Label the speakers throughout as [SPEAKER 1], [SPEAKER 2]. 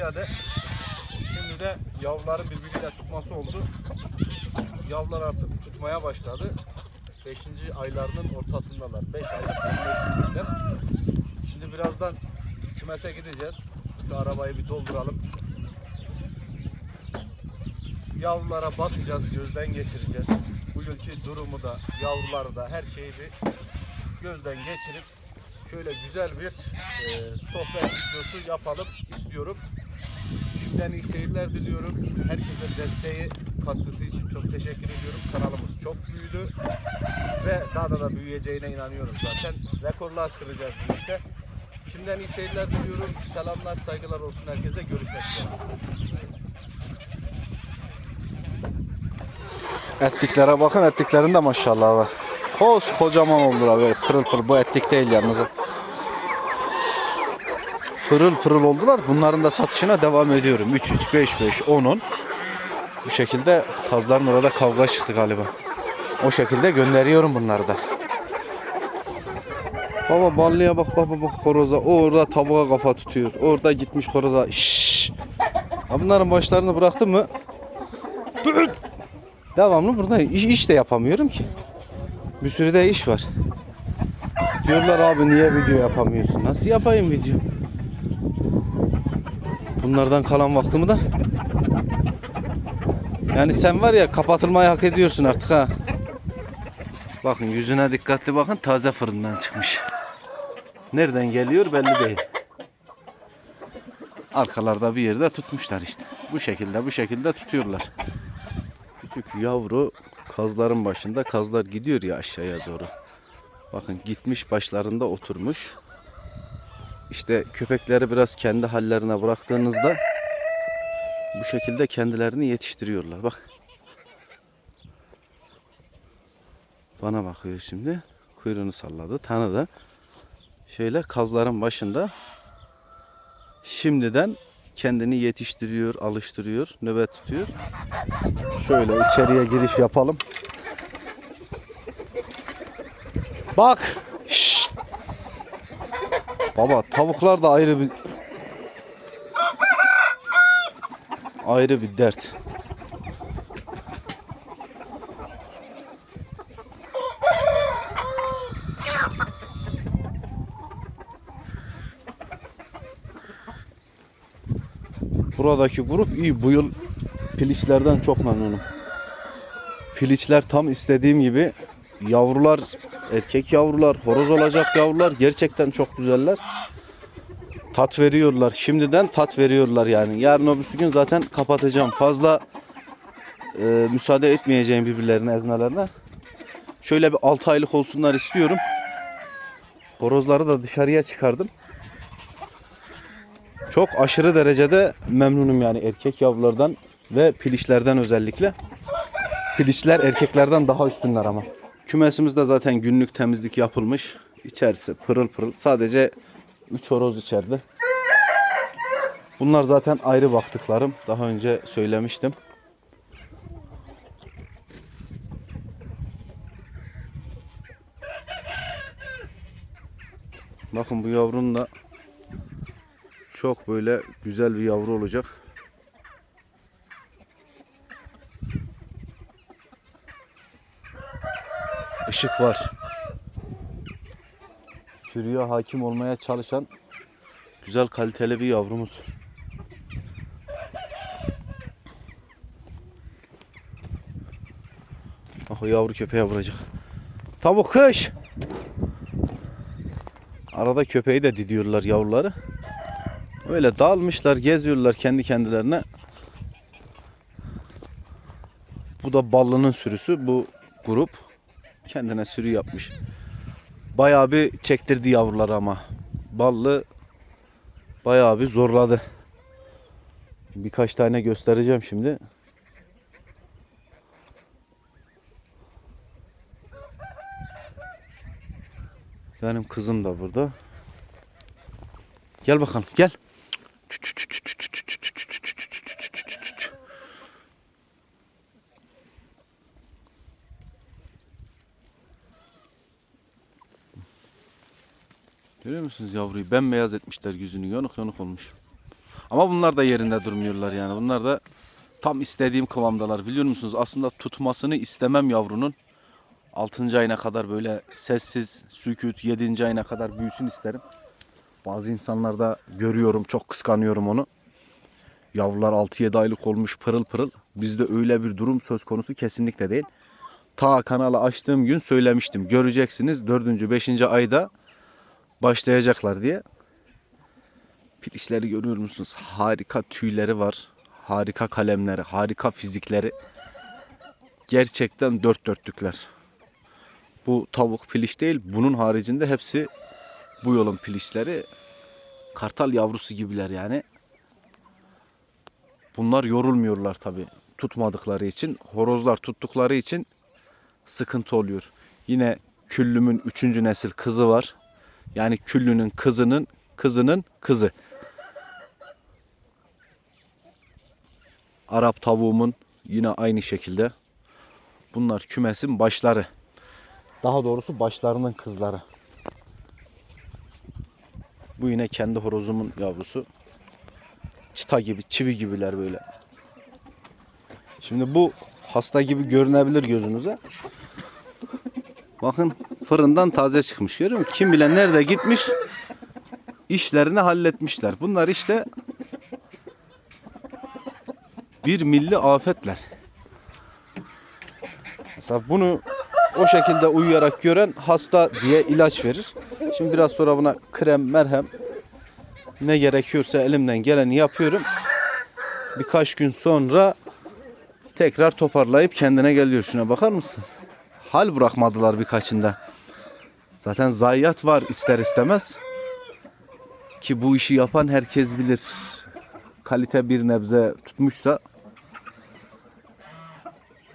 [SPEAKER 1] ziyade şimdi de yavruların birbiriyle tutması oldu. Yavrular artık tutmaya başladı. 5. aylarının ortasındalar. 5 aylık. Şimdi birazdan kümese gideceğiz. Şu arabayı bir dolduralım. Yavrulara bakacağız, gözden geçireceğiz. Bugünkü durumu da, yavruları da, her şeyi bir gözden geçirip şöyle güzel bir e, sohbet videosu yapalım istiyorum. Şimdiden iyi seyirler diliyorum. Herkese desteği, katkısı için çok teşekkür ediyorum. Kanalımız çok büyüdü ve daha da da büyüyeceğine inanıyorum zaten. Rekorlar kıracağız bu işte. Şimdiden iyi seyirler diliyorum. Selamlar, saygılar olsun herkese. Görüşmek üzere.
[SPEAKER 2] Etliklere bakın etliklerin de maşallah var. Koz kocaman oldular böyle pırıl pırıl. Bu etlik değil yalnız. Pırıl pırıl oldular. Bunların da satışına devam ediyorum. 3 3 5 5 10'un. Bu şekilde kazların orada kavga çıktı galiba. O şekilde gönderiyorum bunları da. Baba ballıya bak baba bak horoza. O orada tavuğa kafa tutuyor. Orada gitmiş horoza. Şşş. Bunların başlarını bıraktın mı? Devamlı burada iş, iş de yapamıyorum ki. Bir sürü de iş var. Diyorlar abi niye video yapamıyorsun? Nasıl yapayım video? Bunlardan kalan vaktimi de yani sen var ya kapatılmayı hak ediyorsun artık ha. Bakın yüzüne dikkatli bakın taze fırından çıkmış. Nereden geliyor belli değil. Arkalarda bir yerde tutmuşlar işte. Bu şekilde bu şekilde tutuyorlar. Küçük yavru kazların başında. Kazlar gidiyor ya aşağıya doğru. Bakın gitmiş başlarında oturmuş. İşte köpekleri biraz kendi hallerine bıraktığınızda bu şekilde kendilerini yetiştiriyorlar. Bak. Bana bakıyor şimdi. Kuyruğunu salladı. Tanıdı. Şöyle kazların başında şimdiden kendini yetiştiriyor, alıştırıyor, nöbet tutuyor. Şöyle içeriye giriş yapalım. Bak. Baba tavuklar da ayrı bir ayrı bir dert. Buradaki grup iyi. Bu yıl piliçlerden çok memnunum. Piliçler tam istediğim gibi. Yavrular, erkek yavrular, horoz olacak yavrular gerçekten çok güzeller. Tat veriyorlar. Şimdiden tat veriyorlar yani. Yarın öbürsü gün zaten kapatacağım. Fazla e, müsaade etmeyeceğim birbirlerine ezmelerine. Şöyle bir 6 aylık olsunlar istiyorum. Horozları da dışarıya çıkardım. Çok aşırı derecede memnunum yani erkek yavrulardan ve pilişlerden özellikle. Pilişler erkeklerden daha üstünler ama. Kümesimizde zaten günlük temizlik yapılmış. İçerisi pırıl pırıl. Sadece 3 horoz içeride. Bunlar zaten ayrı baktıklarım. Daha önce söylemiştim. Bakın bu yavrunun da çok böyle güzel bir yavru olacak. Işık var. Sürüye hakim olmaya çalışan güzel kaliteli bir yavrumuz. Ah o yavru köpeğe vuracak. Tavuk kış. Arada köpeği de didiyorlar yavruları. Öyle dağılmışlar, geziyorlar kendi kendilerine. Bu da ballının sürüsü. Bu grup kendine sürü yapmış. Bayağı bir çektirdi yavruları ama. Ballı bayağı bir zorladı. Birkaç tane göstereceğim şimdi. Benim kızım da burada. Gel bakalım gel. Görüyor musunuz yavruyu? Bembeyaz etmişler yüzünü. Yanık yanık olmuş. Ama bunlar da yerinde durmuyorlar yani. Bunlar da tam istediğim kıvamdalar. Biliyor musunuz? Aslında tutmasını istemem yavrunun. 6. ayına kadar böyle sessiz, sükut, 7. ayına kadar büyüsün isterim. Bazı insanlarda görüyorum, çok kıskanıyorum onu. Yavrular 6-7 aylık olmuş pırıl pırıl. Bizde öyle bir durum söz konusu kesinlikle değil. Ta kanalı açtığım gün söylemiştim. Göreceksiniz 4. 5. ayda başlayacaklar diye. Pilişleri görüyor musunuz? Harika tüyleri var. Harika kalemleri, harika fizikleri. Gerçekten dört dörtlükler. Bu tavuk piliş değil. Bunun haricinde hepsi bu yolun pilişleri. Kartal yavrusu gibiler yani. Bunlar yorulmuyorlar tabi tutmadıkları için. Horozlar tuttukları için sıkıntı oluyor. Yine küllümün üçüncü nesil kızı var. Yani küllünün kızının kızının kızı. Arap tavuğumun yine aynı şekilde. Bunlar kümesin başları. Daha doğrusu başlarının kızları. Bu yine kendi horozumun yavrusu. Çıta gibi, çivi gibiler böyle. Şimdi bu hasta gibi görünebilir gözünüze. Bakın fırından taze çıkmış görüyor musun? Kim bilen nerede gitmiş işlerini halletmişler. Bunlar işte bir milli afetler. Mesela bunu o şekilde uyuyarak gören hasta diye ilaç verir. Şimdi biraz sonra buna krem, merhem ne gerekiyorsa elimden geleni yapıyorum. Birkaç gün sonra tekrar toparlayıp kendine geliyor. Şuna bakar mısınız? Hal bırakmadılar birkaçında. Zaten zayiat var ister istemez. Ki bu işi yapan herkes bilir. Kalite bir nebze tutmuşsa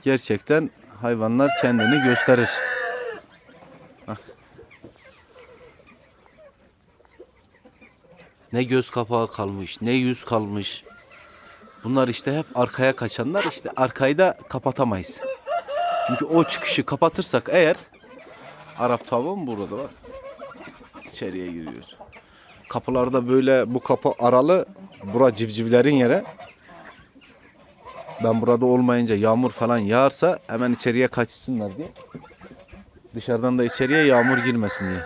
[SPEAKER 2] gerçekten hayvanlar kendini gösterir. Ne göz kapağı kalmış, ne yüz kalmış. Bunlar işte hep arkaya kaçanlar. İşte arkayı da kapatamayız. Çünkü o çıkışı kapatırsak eğer Arap tavuğum burada bak. İçeriye giriyor. Kapılarda böyle bu kapı aralı. Bura civcivlerin yere. Ben burada olmayınca yağmur falan yağarsa hemen içeriye kaçsınlar diye. Dışarıdan da içeriye yağmur girmesin diye.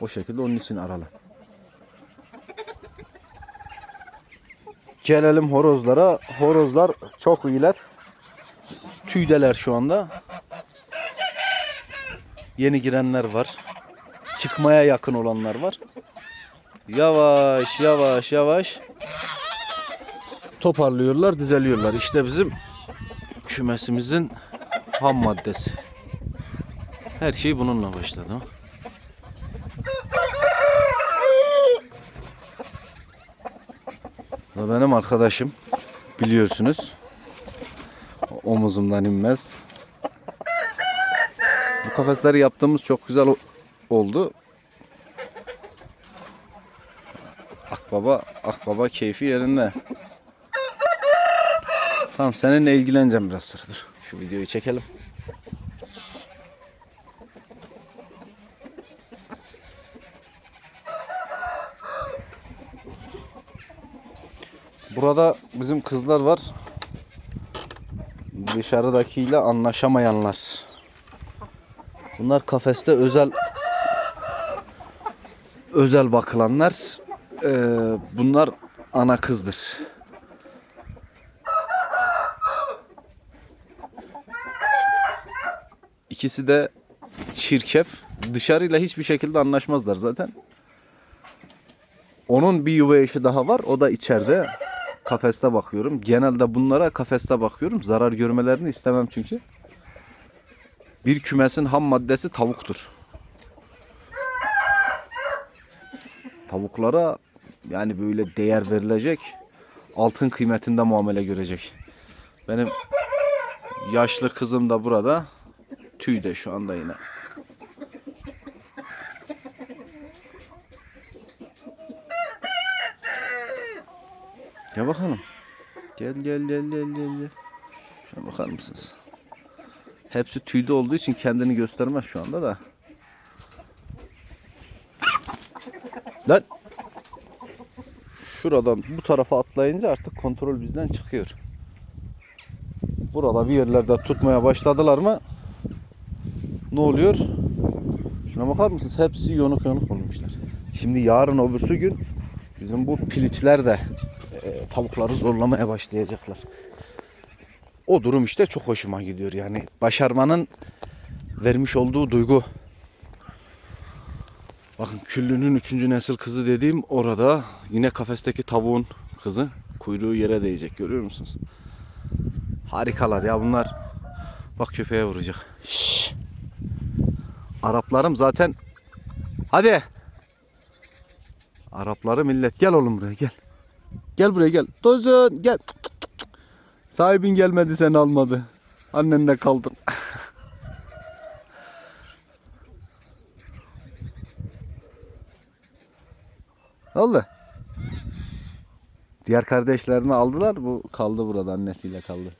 [SPEAKER 2] O şekilde onun için aralı. Gelelim horozlara. Horozlar çok iyiler. Tüydeler şu anda. Yeni girenler var. Çıkmaya yakın olanlar var. Yavaş yavaş yavaş toparlıyorlar, düzeliyorlar. İşte bizim kümesimizin ham maddesi. Her şey bununla başladı. Bu benim arkadaşım. Biliyorsunuz. Omuzumdan inmez. Kafesleri yaptığımız çok güzel oldu. Akbaba, akbaba keyfi yerinde. Tamam seninle ilgileneceğim biraz sonra. Dur. Şu videoyu çekelim. Burada bizim kızlar var. Dışarıdakiyle anlaşamayanlar. Bunlar kafeste özel özel bakılanlar. Ee, bunlar ana kızdır. İkisi de çirkef. Dışarıyla hiçbir şekilde anlaşmazlar zaten. Onun bir yuva eşi daha var. O da içeride. Kafeste bakıyorum. Genelde bunlara kafeste bakıyorum. Zarar görmelerini istemem çünkü. Bir kümesin ham maddesi tavuktur. Tavuklara yani böyle değer verilecek. Altın kıymetinde muamele görecek. Benim yaşlı kızım da burada. Tüy de şu anda yine. Gel bakalım. Gel gel gel gel gel. Şuna bakar mısınız? Hepsi tüylü olduğu için kendini göstermez şu anda da. Lan! Şuradan bu tarafa atlayınca artık kontrol bizden çıkıyor. Burada bir yerlerde tutmaya başladılar mı ne oluyor? Şuna bakar mısınız? Hepsi yonuk yonuk olmuşlar. Şimdi yarın öbürsü gün bizim bu piliçler de e, tavukları zorlamaya başlayacaklar. O durum işte çok hoşuma gidiyor. Yani başarmanın vermiş olduğu duygu. Bakın küllünün üçüncü nesil kızı dediğim orada yine kafesteki tavuğun kızı kuyruğu yere değecek görüyor musunuz? Harikalar ya bunlar. Bak köpeğe vuracak. Şşş. Araplarım zaten hadi. Arapları millet gel oğlum buraya gel. Gel buraya gel. Tozun gel. Sahibin gelmedi seni almadı. Annenle kaldın. Oldu? Diğer kardeşlerini aldılar. Bu kaldı burada annesiyle kaldı.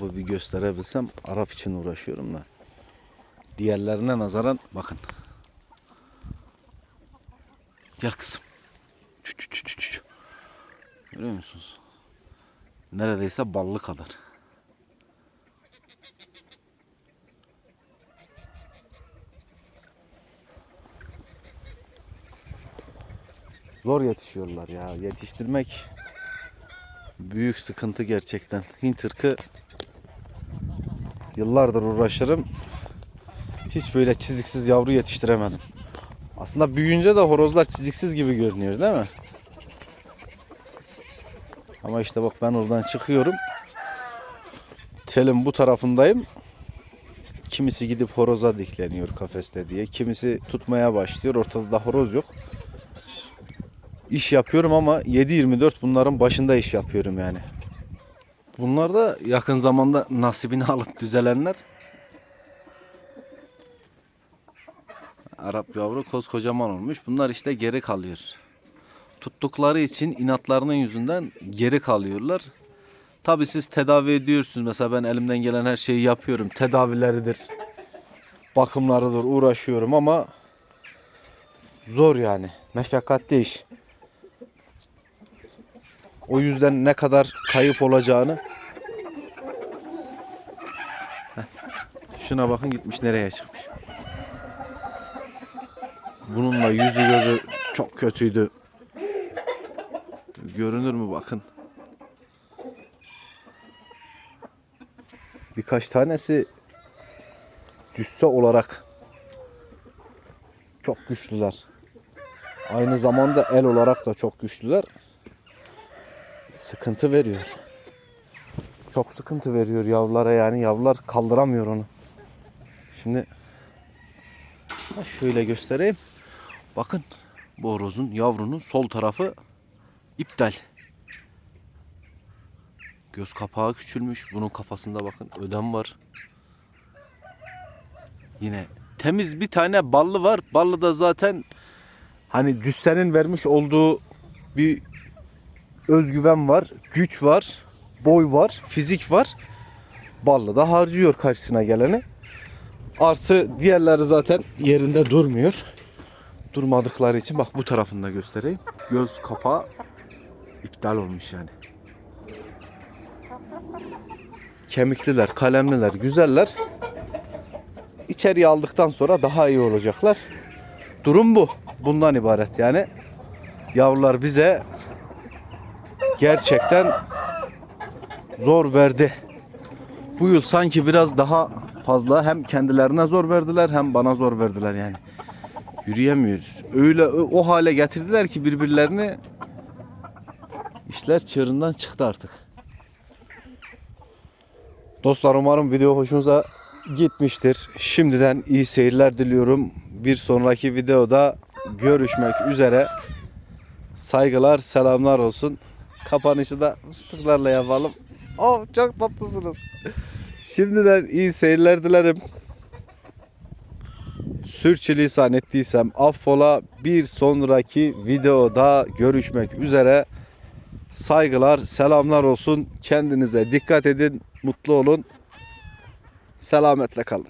[SPEAKER 2] Arabı bir gösterebilsem Arap için uğraşıyorum da. Diğerlerine nazaran bakın. Gel kızım. Görüyor musunuz? Neredeyse ballı kadar. Zor yetişiyorlar ya. Yetiştirmek büyük sıkıntı gerçekten. Hint ırkı yıllardır uğraşırım. Hiç böyle çiziksiz yavru yetiştiremedim. Aslında büyüyünce de horozlar çiziksiz gibi görünüyor değil mi? Ama işte bak ben oradan çıkıyorum. Telin bu tarafındayım. Kimisi gidip horoza dikleniyor kafeste diye. Kimisi tutmaya başlıyor. Ortada da horoz yok. İş yapıyorum ama 7-24 bunların başında iş yapıyorum yani. Bunlar da yakın zamanda nasibini alıp düzelenler. Arap yavru koskocaman olmuş. Bunlar işte geri kalıyor. Tuttukları için inatlarının yüzünden geri kalıyorlar. Tabi siz tedavi ediyorsunuz. Mesela ben elimden gelen her şeyi yapıyorum. Tedavileridir. Bakımlarıdır. Uğraşıyorum ama zor yani. Meşakkatli iş. O yüzden ne kadar kayıp olacağını Şuna bakın gitmiş nereye çıkmış. Bununla yüzü gözü çok kötüydü. Görünür mü bakın. Birkaç tanesi cüsse olarak çok güçlüler. Aynı zamanda el olarak da çok güçlüler. Sıkıntı veriyor. Çok sıkıntı veriyor yavrulara yani yavrular kaldıramıyor onu. Şimdi şöyle göstereyim. Bakın bu yavrunun sol tarafı iptal. Göz kapağı küçülmüş. Bunun kafasında bakın ödem var. Yine temiz bir tane ballı var. Ballı da zaten hani cüssenin vermiş olduğu bir özgüven var, güç var, boy var, fizik var. Ballı da harcıyor karşısına geleni. Artı diğerleri zaten yerinde durmuyor. Durmadıkları için bak bu tarafını da göstereyim. Göz kapağı iptal olmuş yani. Kemikliler, kalemliler, güzeller. İçeriye aldıktan sonra daha iyi olacaklar. Durum bu. Bundan ibaret yani. Yavrular bize gerçekten zor verdi. Bu yıl sanki biraz daha fazla hem kendilerine zor verdiler hem bana zor verdiler yani. Yürüyemiyoruz. Öyle o hale getirdiler ki birbirlerini işler çığırından çıktı artık. Dostlar umarım video hoşunuza gitmiştir. Şimdiden iyi seyirler diliyorum. Bir sonraki videoda görüşmek üzere. Saygılar, selamlar olsun. Kapanışı da fıstıklarla yapalım. Oh çok tatlısınız. Şimdiden iyi seyirler dilerim. Sürçülisan ettiysem affola. Bir sonraki videoda görüşmek üzere. Saygılar, selamlar olsun. Kendinize dikkat edin, mutlu olun. Selametle kalın.